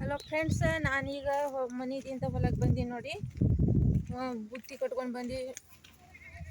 Hello friends ನಾನೀಗ ಮನೆದಿಂದ ಹೊಲಕ್ಕೆ ಬಂದೀನಿ ನೋಡಿ. ಬುತ್ತಿ ಕಟ್ಕೊಂಡು ಬಂದು.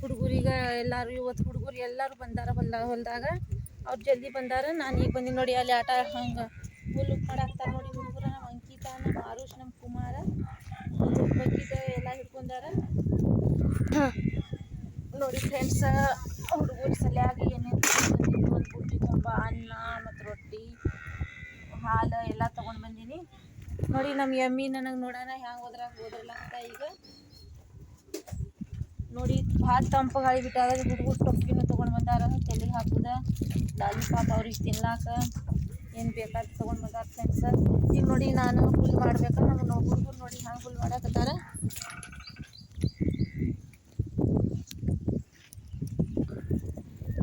ಹುಡುಗರಿಗೆ ಎಲ್ಲರೂ ಇವತ್ತು ಹುಡುಗರು ಎಲ್ಲರೂ ಬಂದಾರ ಹೊಲ ಹೊಲದಾಗ. ಅವ್ರು ಜಲ್ದಿ ಬಂದಾರ ನಾನು ಈಗ ಬಂದೀನಿ ನೋಡಿ, ಅಲ್ಲಿ ಆಟ ಹಂಗೆ ಹುಲ್ಲು ಮಾಡಾಕ್ತಾರೆ ನೋಡಿ ಹುಡುಗರ. ನಮ್ಮ ಅಂಕಿತ ನಮ್ಮ ಆರುಷ್ ನಮ್ಮ ಕುಮಾರ ಬಗ್ಗಿದ ಎಲ್ಲ ಹಿಡ್ಕೊಂಡಾರ. ನೋಡಿ ಫ್ರೆಂಡ್ಸ್ ಹುಡುಗರ ಸಲ್ಯಾಗಿ ಏನೇನು ಒಂದು ಬುಟ್ಟಿ ತುಂಬ ಅನ್ನ ಮತ್ತು ರೊಟ್ಟಿ. ಹಾಲು ಎಲ್ಲ ತೊಗೊಂಡು ಬಂದೀನಿ. ನೋಡಿ ನಮ್ಮ ಎಮ್ಮಿ ನನಗೆ ನೋಡೋಣ ಹ್ಯಾಂಗೆ ಹೋದ್ರ ಹೋದ್ರಲ್ಲ ಅಂತ ಈಗ. ನೋಡಿ ಭಾಳ ತಂಪು ಗಾಳಿ ಬಿಟ್ಟಾರ ಹುಡುಗರು ಟೊಪ್ಪಿನೂ ತೊಗೊಂಡು ಬಂದಾರ, ತಲೆಗೆ ಹಾಕುದ. ಲಾಲಿಪಾಪ್ ಅವ್ರಿಗೆ ತಿನ್ನಾಕ ಏನು ಬೇಕಾದ್ ತೊಗೊಂಡು ಬಂದಾರ ಫ್ರೆಂಡ್ಸ್ ಈಗ ನೋಡಿ ನಾನು ಫುಲ್ ಮಾಡ್ಬೇಕು ನಮ್ಮ ಹುಡುಗರು ನೋಡಿ ಹ್ಯಾಂಗೆ ಫುಲ್ ಮಾಡಾಕತ್ತಾರ.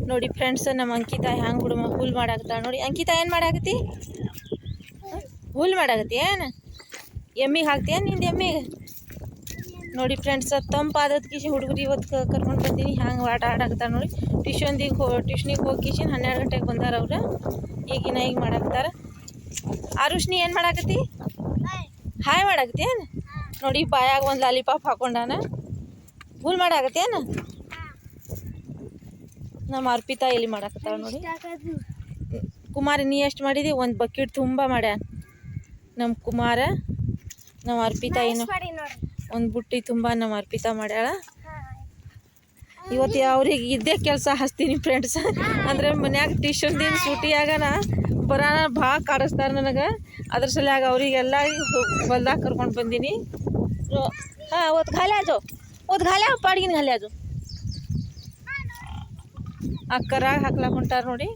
ನೋಡಿ ಫ್ರೆಂಡ್ಸ್ ನಮ್ಮ ಅಂಕಿತ ಹ್ಯಾಂಗೆ ಹುಡುಗ ಹುಲ್ ಮಾಡಾಕತ್ತಾಳ ನೋಡಿ, ಅಂಕಿತ ಏನು ಮಾಡಾಕತ್ತಿ? ಹುಲ್ ಮಾಡಾಕತ್ತಿ ಏನು? ಎಮ್ಮಿಗೆ ಹಾಕ್ತೀಯ ನಿಂದು ಎಮ್ಮಿಗೆ? ನೋಡಿ ಫ್ರೆಂಡ್ಸ್ ತಂಪಾದದ ಕಿಶನ್ ಹುಡುಗರು ಇವತ್ತು ಕರ್ಕೊಂಡು ಬಂದೀನಿ ಹ್ಯಾಂಗೆ ಆಟ ಆಡಾಕತ್ತಾರ ನೋಡಿ. ಟ್ಯೂಷನ್ದಿಗೆ ಹೋ ಟ್ಯೂಷನಿಗೆ ಹೋಗಿ ಕಿಶನ್ ಹನ್ನೆರಡು ಗಂಟೆಗೆ ಬಂದಾರ ಅವ್ರು. ಈಗಿನ ಈಗ ಮಾಡಾಕತ್ತಾರ. ಆರುಷ್ಣಿ ಏನು ಮಾಡಾಕತ್ತಿ? ಹಾಯ್ ಮಾಡಾಕತ್ತಿ ಏನು? ನೋಡಿ ಬಾಯಾಗ ಒಂದು ಲಾಲಿಪಾಪ್ ಹಾಕೊಂಡಾನ. ಹುಲ್ ಮಾಡಾಕತ್ತಿ ಏನು? ನಮ್ಮ ಅರ್ಪಿತಾ ಎಲ್ಲಿ ಮಾಡಾಕತ್ತಾಳ ನೋಡಿ. ಕುಮಾರ ನೀ ಎಷ್ಟು ಮಾಡಿದಿ? ಒಂದು ಬಕೆಟ್ ತುಂಬ ಮಾಡ್ಯ. ನಮ್ಮ ಕುಮಾರ ನಮ್ಮ ಅರ್ಪಿತಾ ಏನು ಒಂದು ಬುಟ್ಟಿ ತುಂಬ ನಮ್ಮ ಅರ್ಪಿತಾ ಮಾಡ್ಯಾಳ. ಇವತ್ತು ಅವ್ರಿಗೆ ಇದ್ದೇ ಕೆಲಸ ಹಚ್ತೀನಿ ಫ್ರೆಂಡ್ಸ್ ಅಂದರೆ ಮನ್ಯಾಗ ಟ್ಯೂಷನ್ ದಿನ ಸೂಟಿಯಾಗನ ಬರೋಣ ಭಾಳ ಕಾಡಿಸ್ತಾರೆ ನನಗೆ. ಅದ್ರ ಸಲುವಾಗಿ ಅವರಿಗೆಲ್ಲ ಹೊಲ್ದಾಗ ಕರ್ಕೊಂಡು ಬಂದೀನಿ. ಹಾಂ ಒತ್ತು ಗಾಲೆ ಆಜು ಒತ್ತು ಗಾಲೆ ಪಾಡ್ಗಿನ ಗಾಲೆ ಅಕ್ಕರಾಗ ಹಾಕ್ಲಾಕ್ ಹೊಂಟಾರ ನೋಡಿ.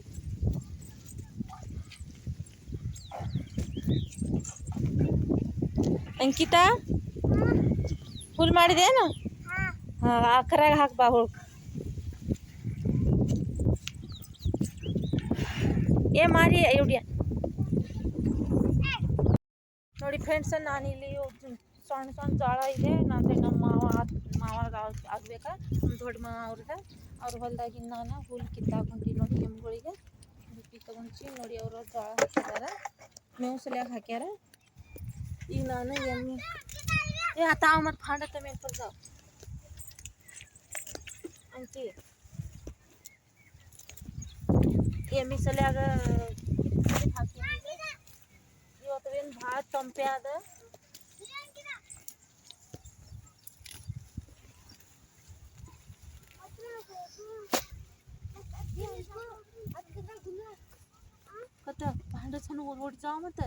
ಅಂಕಿತಾ ಫುಲ್ ಮಾಡಿದೇನು? ಹಾಂ ಅಕ್ಕರಾಗ ಹಾಕ್ಬಾ ಹೋಗ್ ಏ ಮಾಡಿ ನೋಡಿ ಫ್ರೆಂಡ್ಸ್ ನಾನಿಲ್ಲಿ ಸಣ್ಣ ಸಣ್ಣ ಜೋಳ ಇದೆ ಅಂದರೆ ನಮ್ಮ ಮಾವ ಮಾವಾಗ ಆಗ್ಬೇಕಾ ನಮ್ಮ ದೊಡ್ಡ ಮಾವ ಅವ್ರದ ಅವ್ರ ಹೊಲ್ದಾಗಿನ ನಾನು ಹುಲ್ ಕಿತ್ತಾಕೊಂತೀನಿ ನೋಡಿ ಎಮ್ಗಳಿಗೆ ಬುಟ್ಟಿ ತೊಗೊಂಡ್ಸಿ ನೋಡಿ ಅವರು ಜೋಳ ಹಾಕಿದಾರ ಮೇವು ಸಲಿಯಾಗ ಹಾಕ್ಯಾರ ಈಗ ನಾನು ಎಮ್ಮಿ ಏ ತಾವ ಮತ್ತು ಭಾಂಡ ಮೇಲೆ ಬರ್ತಾವ ಅಂತಿ ಎಮ್ಮಿ ಸಲಿಯಾಗ ಹಾಕೀನಿ ಈಗ. ಇವತ್ತು ಏನು ಭಾಳ ತಂಪೆ ಅದ कत भांडसन ओरवड जाऊ मत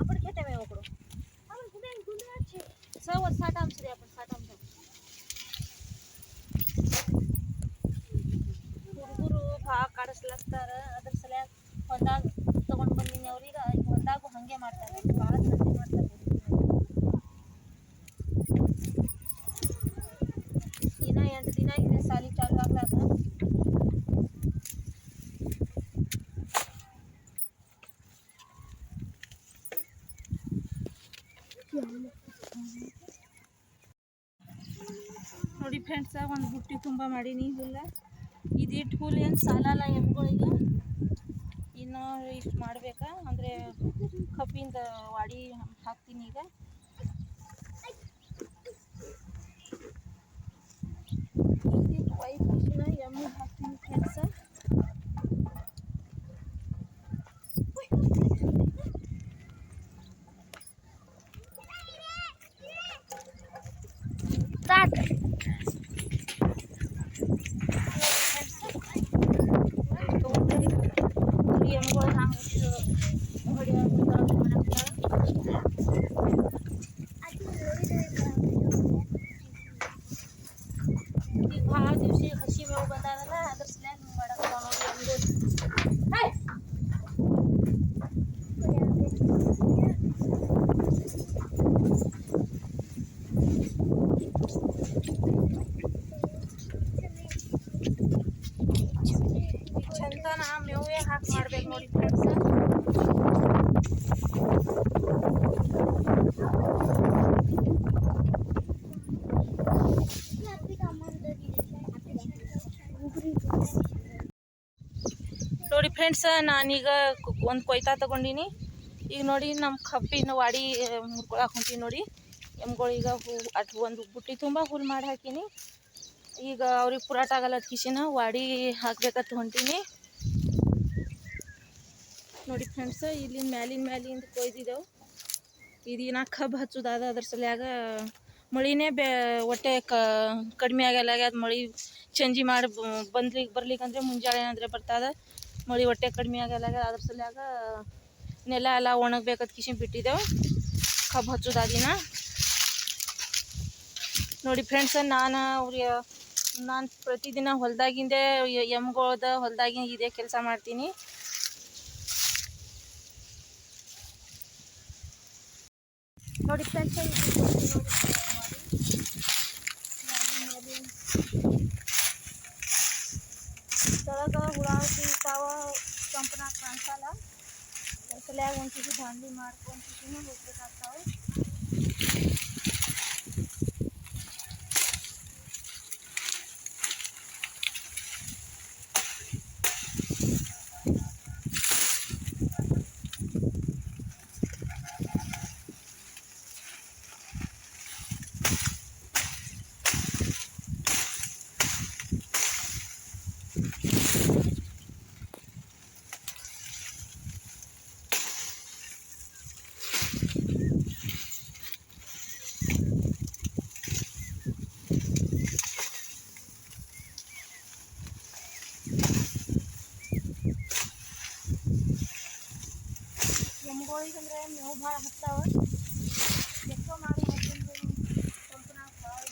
आपण घेते वेळ ओकडो सवर साठ आमचे रे आपण साठ आमचे. गुरु भाग काढस लागतात अदर सगळ्या ಮಾಡೀನಿ ಹುಲ್ಲ. ಇದಿಟ್ಟು ಹುಲ್ಲು ಏನು ಸಾಲಲ್ಲ ಎಮ್ಗಳಿಗೆ ಇನ್ನೂ ಇಷ್ಟು ಮಾಡಬೇಕಾ. ಅಂದರೆ ಕಬ್ಬಿಂದ ವಾಡಿ ಹಾಕ್ತೀನಿ ಈಗ. ವೈಟ್ ಎಮ್ಮಿಗೆ ಹಾಕ್ತೀನಿ ಫ್ರೆಂಡ್ಸ ಎಮ್ಗಳು ಹಂಗೆ ಈಗ ಭಾಳ ದಿವಸ ಹಸಿ ಮೇವು ಬಂದಾವಲ್ಲ ಅದ್ರ ಸಲುವಾಗಿ ಹಿಂಗೆ ಮಾಡಕ್ಕೆ ನೋಡಿ ಎಮ್ದು ಹಾಯ್ ಚಂದನ ಮೇವೇ ಹಾಕಿ ಮಾಡ್ಬೇಕು ನೋಡಿ ಫ್ರೆಂಡ್ಸ್ ನೋಡಿ ಫ್ರೆಂಡ್ಸ್ ನಾನೀಗ ಒಂದು ಕೊಯ್ತಾ ತಗೊಂಡೀನಿ. ಈಗ ನೋಡಿ ನಮ್ಮ ಕಬ್ಬಿನ ವಾಡಿ ಮುರ್ಕೊಳಕ್ಕೆ ಹೊಂಟೀನಿ ನೋಡಿ. ಎಮ್ಗಳೀಗ ಹೂ ಅಟ್ ಒಂದು ಬುಟ್ಟಿ ತುಂಬ ಹುಲ್ ಮಾಡಿ ಹಾಕೀನಿ. ಈಗ ಅವ್ರಿಗೆ ಪುರಾಟ ಆಗಲ್ಲ ಕಿಶಿನ, ವಾಡಿ ಹಾಕ್ಬೇಕಂತ ಹೊಂಟೀನಿ. ನೋಡಿ ಫ್ರೆಂಡ್ಸ್ ಇಲ್ಲಿನ ಮ್ಯಾಲಿನ ಮ್ಯಾಲಿಂದ ಕೊಯ್ದಿದ್ದೆವು ಇದೀನ ಕಬ್ಬು ಹಚ್ಚೋದಾದ ಅದ್ರ ಸಲ್ಯಾಗ ಮಳಿನೇ ಬೇ ಒಟ್ಟೆ ಕ ಕಡಿಮೆ ಆಗಲ್ಲ ಅದು ಮಳೆ. ಚೇಂಜಿ ಮಾಡಿ ಬಂದ್ಲಿಕ್ಕೆ ಬರ್ಲಿಕ್ಕೆ ಅಂದರೆ ಮುಂಜಾನೆ ಅಂದರೆ ಬರ್ತದ. ಮಳೆ ಹೊಟ್ಟೆ ಕಡಿಮೆ ಆಗಲ್ಲ ಅದ್ರ ಸಲ್ಯಾಗ ನೆಲ ಎಲ್ಲ ಒಣಗಬೇಕಂತ ಕಿಶಿನ್ ಬಿಟ್ಟಿದ್ದೆವು. ಕಬ್ಬು ಹಚ್ಚೋದಾಗಿನ ನೋಡಿ ಫ್ರೆಂಡ್ಸ್ ನಾನು ಅವ್ರಿಗೆ ನಾನು ಪ್ರತಿದಿನ ಹೊಲ್ದಾಗಿಂದೇ ಎಮ್ಗಳ್ದ, ಹೊಲ್ದಾಗಿನ ಇದೇ ಕೆಲಸ ಮಾಡ್ತೀನಿ. ನೋಡಿ ಫ್ರೆಂಡ್ಸ್ ಕೆಳಗ ಕಂಪನಾಗ ಕಾಣಿಸಲ್ಲ ಸಲ್ಯಾಗ ಒಂದ್ಸತಿ ದಾಂಡಿ ಮಾಡ್ಕೊಂತಿದ್ದೀನಿ ಹೋಗ್ಬೇಕಾಗ್ತಾವೆ ಎಮ್ಗಳಿಗಂದ್ರೆ ಮೇವು ಭಾಳ ಹತ್ತಾವ ಎಷ್ಟೋ ಮಾಡಿ ಹಾಕಿದ್ರು ಕಂಪನಾಗ ಭಾಳ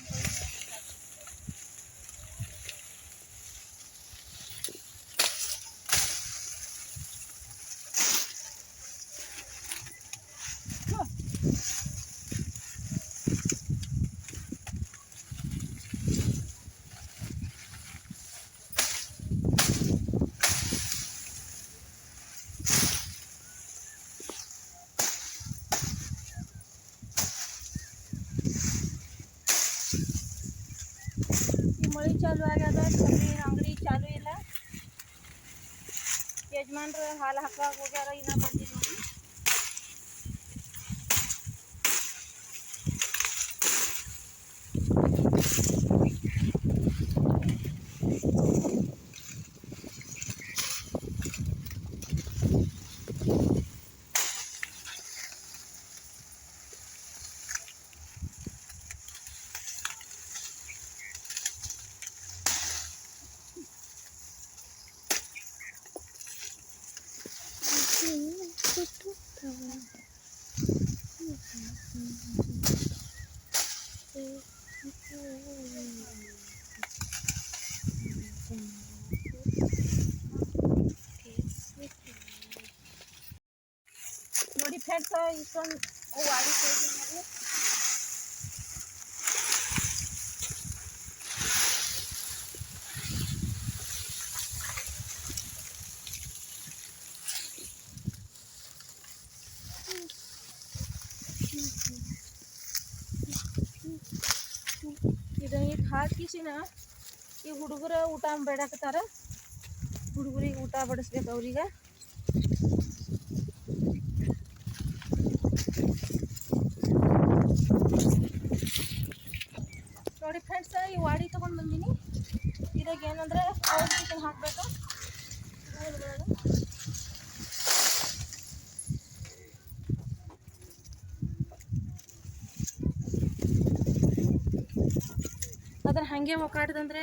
ಈ ಮಳೆ ಚಾಲು ಆಗ್ಯದ, ಕಮ್ಮಿ ಅಂಗಡಿ ಚಾಲು ಇಲ್ಲ. ಯಜಮಾನ್ರು ಹಾಲು ಹಾಕಕ್ಕೆ ಹೋಗ್ಯಾರ, ಇನ್ನೂ ಬಂದಿಲ್ಲ ನೋಡಿ. ನೋಡಿ ಫ್ರೆಂಡ್ಸ್ ಇಷ್ಟೊಂದು ವಾಡಿ ಕೊಯ್ದು ನೋಡಿ ಇದು ಈಗ ಹಾಕಿಸಿನ ಈ ಹುಡುಗರ ಊಟ ಬೇಡಾಕತ್ತಾರ ಹುಡುಗರಿಗೆ ಊಟ ಬಡಿಸ್ಬೇಕು ಅವ್ರಿಗೆ ನೋಡಿ ಫ್ರೆಂಡ್ಸ್ ಈ ವಾಡಿ ತೊಗೊಂಡು ಬಂದೀನಿ. ಇದಾಗ ಏನಂದ್ರೆ ಚಿಕನ್ ಹಾಕಬೇಕು. ಅದ್ರ ಹಾಗೆ ಒಕ್ಕಾಡ್ದಂದ್ರೆ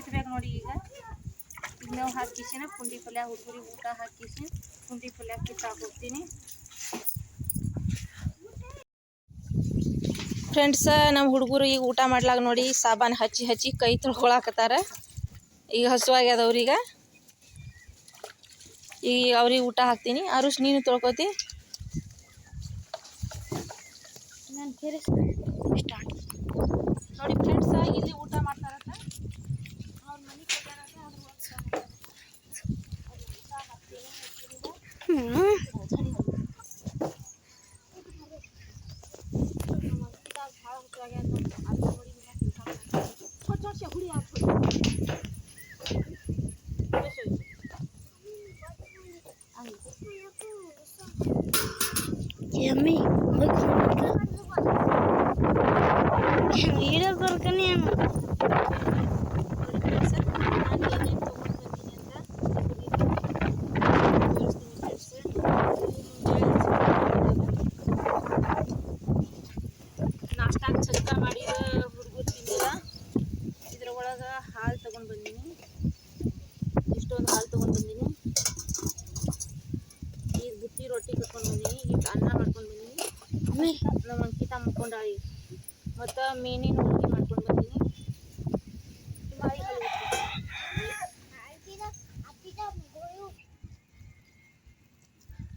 ಕಿತ್ಬೇಕು ನೋಡಿ ಈಗ. ಈಗ ನಾವು ಹಾಕಿಸಿನ ಪುಂಡಿ ಪಲ್ಯ ಹುಡುಗರಿಗೆ ಊಟ ಹಾಕಿಸಿ ಪುಂಡಿ ಪಲ್ಯ ಕಿತ್ತಾಕೋಗ್ತೀನಿ ಫ್ರೆಂಡ್ಸ್ ನಮ್ಮ ಹುಡುಗರು ಈಗ ಊಟ ಮಾಡ್ಲಾಗ ನೋಡಿ ಸಾಬಾನು ಹಚ್ಚಿ ಹಚ್ಚಿ ಕೈ ತೊಳ್ಕೊಳಕತ್ತಾರ. ಈಗ ಹಸುವಾಗ್ಯದ ಅವ್ರೀಗ ಈಗ. ಅವ್ರಿಗೆ ಊಟ ಹಾಕ್ತೀನಿ. ಅರುಷ್ ನೀನು ತೊಳ್ಕೊತಿ. ನೋಡಿ ಫ್ರೆಂಡ್ಸ್ ಇಲ್ಲಿ ಊಟ 하면은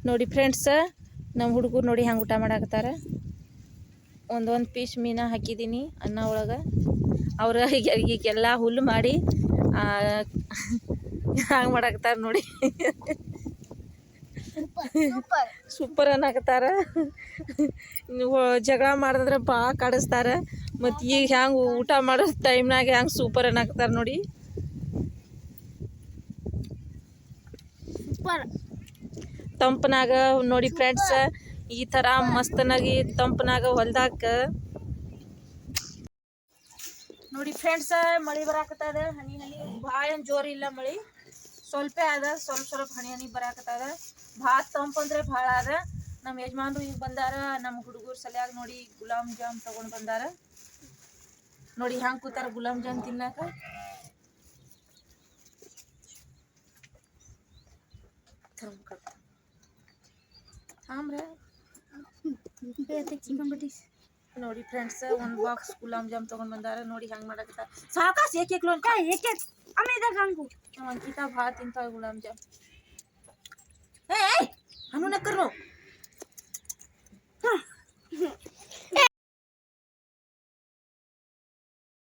ನೋಡಿ ಫ್ರೆಂಡ್ಸ ನಮ್ಮ ಹುಡುಗರು ನೋಡಿ ಹೆಂಗೆ ಊಟ ಮಾಡಾಕತ್ತಾರ. ಒಂದೊಂದು ಪೀಸ್ ಮೀನ ಹಾಕಿದ್ದೀನಿ ಅನ್ನ ಒಳಗೆ. ಅವ್ರ ಈಗ ಈಗೆಲ್ಲ ಹುಲ್ಲು ಮಾಡಿ ಹಂಗೆ ಮಾಡಾಕತ್ತಾರ ನೋಡಿ. ಸೂಪರ್ ಅನ್ನಕತ್ತಾರ. ಜಗಳ ಮಾಡಿದ್ರೆ ಭಾಳ ಕಾಡಿಸ್ತಾರ. ಮತ್ತು ಈಗ ಹ್ಯಾಂಗೆ ಊಟ ಮಾಡೋ ಟೈಮ್ನಾಗ ಹ್ಯಾಂಗೆ ಸೂಪರ್ ಅನ್ನಕತ್ತಾರ ನೋಡಿ. ಸೂಪರ್. ತಂಪನಾಗ ನೋಡಿ ಫ್ರೆಂಡ್ಸ್ ಈ ಥರ ಮಸ್ತನಾಗಿ ತಂಪನಾಗ ಹೊಲ್ದಾಕ. ನೋಡಿ ಫ್ರೆಂಡ್ಸ್ ಮಳಿ ಬರಾಕತ್ತದ, ಹನಿ ಹನಿ, ಭಾಳ ಏನು ಜೋರ್ ಇಲ್ಲ ಮಳಿ. ಸ್ವಲ್ಪ ಅದ ಸ್ವಲ್ಪ ಸ್ವಲ್ಪ ಹನಿ ಹನಿ ಬರಾಕತ್ತದ. ಭಾಳ ತಂಪು ಅಂದ್ರೆ ಭಾಳ ಅದ ನಮ್ಮ ಯಜಮಾನ್ರು ಈಗ ಬಂದಾರ ನಮ್ಮ ಹುಡುಗರು ಸಲಿಯಾಗ ನೋಡಿ ಗುಲಾಬ್ ಜಾಮ್ ತಗೊಂಡ್ ಬಂದಾರ. ನೋಡಿ ಹ್ಯಾಂಗ ಕೂತಾರ ಗುಲಾಬ್ ಜಾಮ್ ತಿನ್ನಾಕ. ಆಮ್ರೆ ನೋಡಿ ಫ್ರೆಂಡ್ಸ್ ಒಂದು ಬಾಕ್ಸ್ ಗುಲಾಬ್ ಜಾಮ್ ತಗೊಂಡ್ ಬಂದಾರ ನೋಡಿ ಹೆಂಗ್ ಮಾಡಕತ್ತಾರ ಸಾಕಾಸ್ ಏಕ್ ಏಕ್ ಲೋನ್ ಏಕೆ ಆಮೇಲೆ ಹಂಗು ನಮ್ಮ ಅಂಕಿತಾ ಭಾಳ ತಿಂತಾವ ಗುಲಾಬ್ ಜಾಮ್ ಏ ಹಣ್ಣು ನಕ್ಕರ್ನು